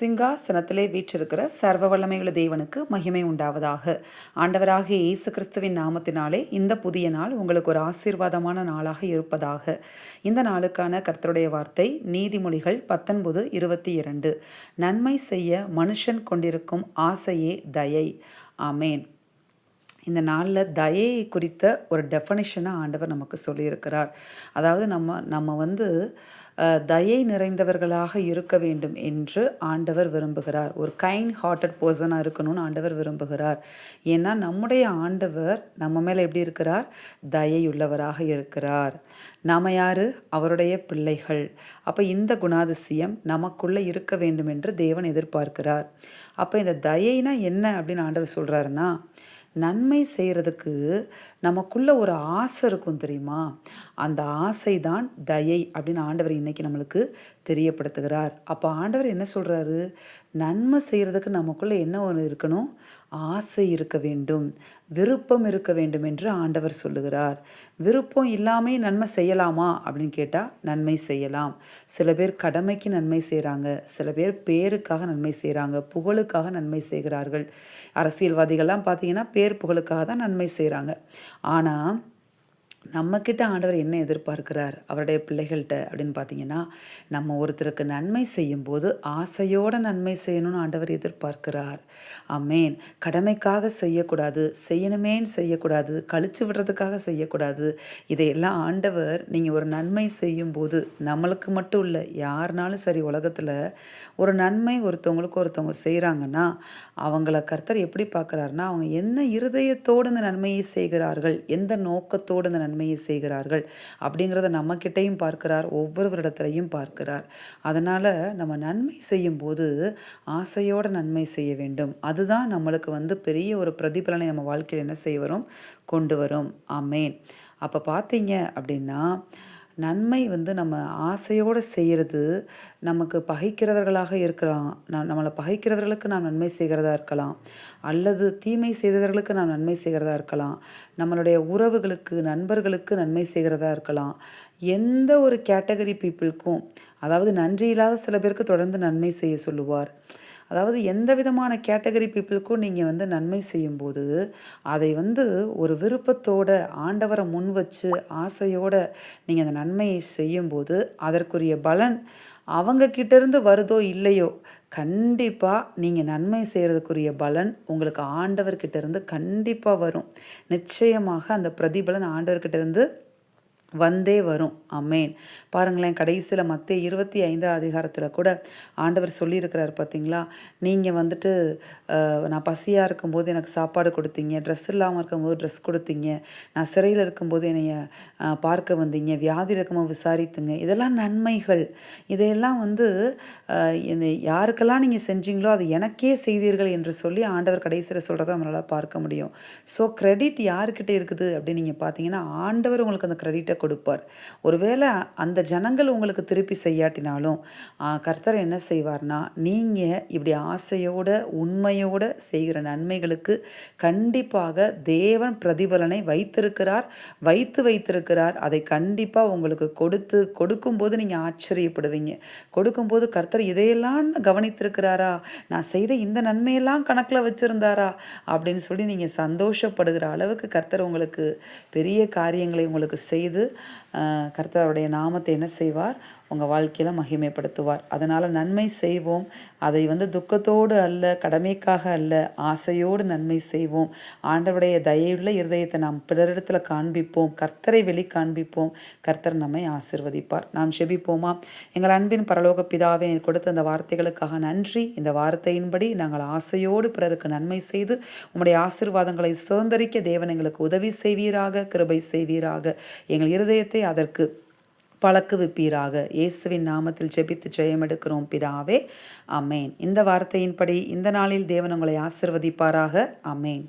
சிங்காசனத்திலே வீற்றிருக்கிற சர்வ வல்லமையுள்ள தேவனுக்கு மகிமை உண்டாவதாக. ஆண்டவராக இயேசு கிறிஸ்துவின் நாமத்தினாலே இந்த புதிய நாள் உங்களுக்கு ஒரு ஆசீர்வாதமான நாளாக இருப்பதாக. இந்த நாளுக்கான கர்த்தருடைய வார்த்தை நீதிமொழிகள் பத்தொன்பது இருபத்தி இரண்டு. நன்மை செய்ய மனுஷன் கொண்டிருக்கும் ஆசையே தயை. ஆமேன். இந்த நாளில் தயை குறித்த ஒரு டெஃபனிஷனை ஆண்டவர் நமக்கு சொல்லியிருக்கிறார். அதாவது நம்ம நம்ம வந்து தயை நிறைந்தவர்களாக இருக்க வேண்டும் என்று ஆண்டவர் விரும்புகிறார். ஒரு கைண்ட் ஹார்ட்டட் பர்சனாக இருக்கணும்னு ஆண்டவர் விரும்புகிறார். ஏன்னா நம்முடைய ஆண்டவர் நம்ம மேலே எப்படி இருக்கிறார்? தயையுள்ளவராக இருக்கிறார். நாம யாரு? அவருடைய பிள்ளைகள். அப்போ இந்த குணாதிசயம் நமக்குள்ளே இருக்க வேண்டும் என்று தேவன் எதிர்பார்க்கிறார். அப்போ இந்த தயைனா என்ன அப்படின்னு ஆண்டவர் சொல்கிறாருன்னா நன்மை செய்கிறதுக்கு நமக்குள்ள ஒரு ஆசை இருக்கும் தெரியுமா? அந்த ஆசை தான் தயை அப்படின்னு ஆண்டவர் இன்னைக்கு நம்மளுக்கு தெரியப்படுத்துகிறார். அப்போ ஆண்டவர் என்ன சொல்கிறாரு நன்மை செய்கிறதுக்கு நமக்குள்ளே என்ன ஒன்று இருக்கணும்? ஆசை இருக்க வேண்டும். விருப்பம் இருக்க வேண்டும் என்று ஆண்டவர் சொல்லுகிறார். விருப்பம் இல்லாமல் நன்மை செய்யலாமா? அப்படின்னு கேட்டால் நன்மை செய்யலாம். சில பேர் கடமைக்கு நன்மை செய்கிறாங்க சில பேர் பேருக்காக நன்மை செய்கிறாங்க புகழுக்காக நன்மை செய்கிறார்கள். அரசியல்வாதிகள்லாம் பார்த்தீங்கன்னா பேர் புகழுக்காக தான் நன்மை செய்கிறாங்க ஆனால் நம்மக்கிட்ட ஆண்டவர் என்ன எதிர்பார்க்கிறார் அவருடைய பிள்ளைகள்கிட்ட அப்படின்னு பார்த்தீங்கன்னா நம்ம ஒருத்தருக்கு நன்மை செய்யும்போது ஆசையோட நன்மை செய்யணும்னு ஆண்டவர் எதிர்பார்க்கிறார். அமேன் கடமைக்காக செய்யக்கூடாது செய்யணுமேன்னு செய்யக்கூடாது கழிச்சு விடுறதுக்காக செய்யக்கூடாது. இதையெல்லாம் ஆண்டவர் நீங்கள் ஒரு நன்மை செய்யும்போது நம்மளுக்கு மட்டும் இல்லை யாருனாலும் சரி உலகத்தில் ஒரு நன்மை ஒருத்தவங்களுக்கு ஒருத்தவங்க செய்கிறாங்கன்னா அவங்கள கர்த்தர் எப்படி பார்க்குறாருன்னா அவங்க என்ன இருதயத்தோடு இந்த நன்மையை செய்கிறார்கள் எந்த நோக்கத்தோடு இந்த நன்மை நன்மையை செய்கிறார்கள் அப்படிங்கிறத நம்மக்கிட்டையும் பார்க்கிறார் ஒவ்வொருவரிடத்துலையும் பார்க்கிறார். அதனால் நம்ம நன்மை செய்யும்போது ஆசையோட நன்மை செய்ய வேண்டும். அதுதான் நம்மளுக்கு வந்து பெரிய ஒரு பிரதிபலனை நம்ம வாழ்க்கையில் என்ன செய்ய வரும்? கொண்டு வரும். ஆமேன். அப்போ பார்த்தீங்க அப்படின்னா நன்மை வந்து நம்ம ஆசையோடு செய்கிறது நமக்கு பகைக்கிறவர்களாக இருக்கலாம். நான் நம்மளை பகைக்கிறவர்களுக்கு நாம் நன்மை செய்கிறதா இருக்கலாம். அல்லது தீமை செய்தவர்களுக்கு நாம் நன்மை செய்கிறதா இருக்கலாம். நம்மளுடைய உறவுகளுக்கு நண்பர்களுக்கு நன்மை செய்கிறதா இருக்கலாம். எந்த ஒரு கேட்டகரி பீப்புளுக்கும் அதாவது நன்றி இல்லாத சில பேருக்கு தொடர்ந்து நன்மை செய்ய சொல்லுவார். அதாவது எந்த விதமான கேட்டகரி பீப்புளுக்கும் நீங்கள் வந்து நன்மை செய்யும்போது அதை வந்து ஒரு விருப்பத்தோட ஆண்டவரை முன் வச்சு ஆசையோட நீங்கள் அந்த நன்மையை செய்யும்போது அதற்குரிய பலன் அவங்க இருந்து வருதோ இல்லையோ கண்டிப்பாக நீங்கள் நன்மை செய்கிறதுக்குரிய பலன் உங்களுக்கு ஆண்டவர்கிட்ட இருந்து கண்டிப்பாக வரும். நிச்சயமாக அந்த பிரதிபலன் ஆண்டவர்கிட்ட இருந்து வந்தே வரும். அமேன் பாருங்களேன் கடைசியில் மற்ற இருபத்தி ஐந்தாம் அதிகாரத்தில் கூட ஆண்டவர் சொல்லியிருக்கிறார் பார்த்தீங்களா நீங்கள் வந்துட்டு நான் பசியாக இருக்கும்போது எனக்கு சாப்பாடு கொடுத்தீங்க ட்ரெஸ் இல்லாமல் இருக்கும்போது ட்ரெஸ் கொடுத்தீங்க நான் சிறையில் இருக்கும்போது என்னைய பார்க்க வந்தீங்க வியாதி இருக்கும்போது விசாரித்துங்க இதெல்லாம் நன்மைகள். இதையெல்லாம் வந்து இந்த யாருக்கெல்லாம் நீங்கள் செஞ்சீங்களோ அது எனக்கே செய்தீர்கள் என்று சொல்லி ஆண்டவர் கடைசியில் சொல்கிறத நம்மளால் பார்க்க முடியும். ஸோ க்ரெடிட் யாருக்கிட்ட இருக்குது அப்படின்னு நீங்கள் பார்த்தீங்கன்னா ஆண்டவர் உங்களுக்கு அந்த க்ரெடிட்டை கொடுப்பார். ஒருவேளை அந்த ஜனங்கள் உங்களுக்கு திருப்பி செய்யாட்டினாலும் கர்த்தர் என்ன செய்வார்னா நீங்கள் இப்படி ஆசையோட உண்மையோட செய்கிற நன்மைகளுக்கு கண்டிப்பாக தேவன் பிரதிபலனை வைத்திருக்கிறார் வைத்து வைத்திருக்கிறார். அதை கண்டிப்பாக உங்களுக்கு கொடுத்து கொடுக்கும்போது நீங்கள் ஆச்சரியப்படுவீங்க. கொடுக்கும்போது கர்த்தர் இதையெல்லாம் கவனித்திருக்கிறாரா? நான் செய்த இந்த நன்மையெல்லாம் கணக்கில் வச்சுருந்தாரா? அப்படின்னு சொல்லி நீங்கள் சந்தோஷப்படுகிற அளவுக்கு கர்த்தர் உங்களுக்கு பெரிய காரியங்களை உங்களுக்கு செய்து கர்த்தருடைய நாமத்தை என்ன செய்வார்? உங்கள் வாழ்க்கையில் மகிமைப்படுத்துவார். அதனால் நன்மை செய்வோம். அதை வந்து துக்கத்தோடு அல்ல கடமைக்காக அல்ல ஆசையோடு நன்மை செய்வோம். ஆண்டவருடைய தயவுள்ள இருதயத்தை நாம் பிறரிடத்தில் காண்பிப்போம். கர்த்தரை வெளி காண்பிப்போம். கர்த்தர் நம்மை ஆசிர்வதிப்பார். நாம் செபிப்போமா? எங்கள் அன்பின் பரலோக பிதாவை கொடுத்த அந்த வார்த்தைகளுக்காக நன்றி. இந்த வார்த்தையின்படி நாங்கள் ஆசையோடு பிறருக்கு நன்மை செய்து உம்முடைய ஆசீர்வாதங்களை சுதந்திரிக்க தேவன் எங்களுக்கு உதவி செய்வீராக கிருபை செய்வீராக. எங்கள் இருதயத்தை அதற்கு பழக்குவிப்பீராக. இயேசுவின் நாமத்தில் ஜெபித்து ஜெயமெடுக்கிறோம் பிதாவே. அமேன் இந்த வார்த்தையின்படி இந்த நாளில் தேவன் உங்களை ஆசிர்வதிப்பாராக. அமேன்